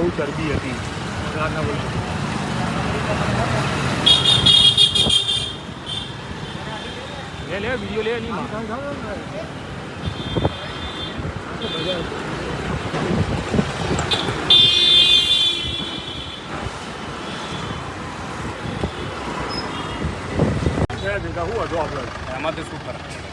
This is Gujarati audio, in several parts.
બહુ ચરબી હતી. ગાના બહુ લે લે વીડિયો લે, એની માં. ભેગા હું હતો આપણે એમાંથી શું ફરક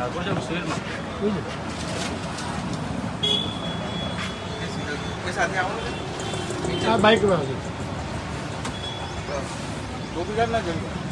Agora já não sei, irmão. આ બાઇકમાં છે. ટોપી કાઢ ના જોઈએ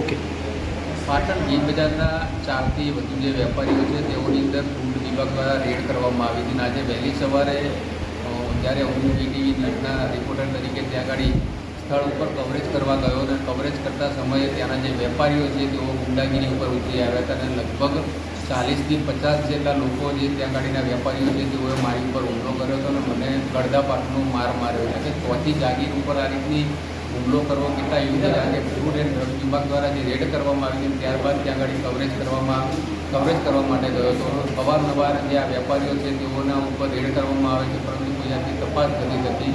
ઓકે. પાટણ ગીર બજારના ચારથી વધુ જે વેપારીઓ છે, તેઓની અંદર ફૂડ વિભાગ દ્વારા રેડ કરવામાં આવી હતી આજે વહેલી સવારે જ્યારે હું વીટીવી ન્યૂઝના રિપોર્ટર તરીકે ત્યાં આગળ સ્થળ ઉપર કવરેજ કરવા ગયો અને કવરેજ કરતા સમયે ત્યાંના જે વેપારીઓ છે, તેઓ ગુંડાગીરી ઉપર ઉતરી આવ્યા હતા અને લગભગ ચાલીસથી પચાસ જેટલા લોકો જે ત્યાં ગાડીના વેપારીઓ છે, તેઓએ મારી ઉપર હુમલો કર્યો હતો અને મને ગળદા પાટનો માર માર્યો. એટલે ચોથી જાગીર ઉપર આ રીતની હુમલો કરવો કેટલા છે? આજે ફૂડ એન્ડ ડ્રગ વિભાગ દ્વારા જે રેડ કરવામાં આવી હતી ત્યારબાદ ત્યાં આગળ કવરેજ કરવામાં કવરેજ કરવા માટે ગયો હતો. અવારનવાર જે આ વેપારીઓ છે, તેઓના ઉપર રેડ કરવામાં આવે છે, પરંતુ કોઈ જાતની તપાસ થતી નથી.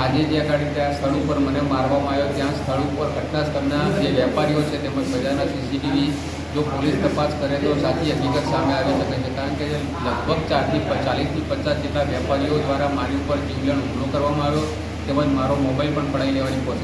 આજે જે આગળ ત્યાં સ્થળ ઉપર મને મારવામાં આવ્યો, ત્યાં સ્થળ ઉપર ઘટના સ્થળના જે વેપારીઓ છે, તેમજ બજારના સીસીટીવી જો પોલીસ તપાસ કરે તો સાચી હકીકત સામે આવી શકે છે. કારણ કે લગભગ ચારથી ચાલીસથી પચાસ જેટલા વેપારીઓ દ્વારા મારી ઉપર જીવલેણ હુમલો કરવામાં આવ્યો, તેમજ મારો મોબાઈલ પણ પડાવી લેવાની કોશિશ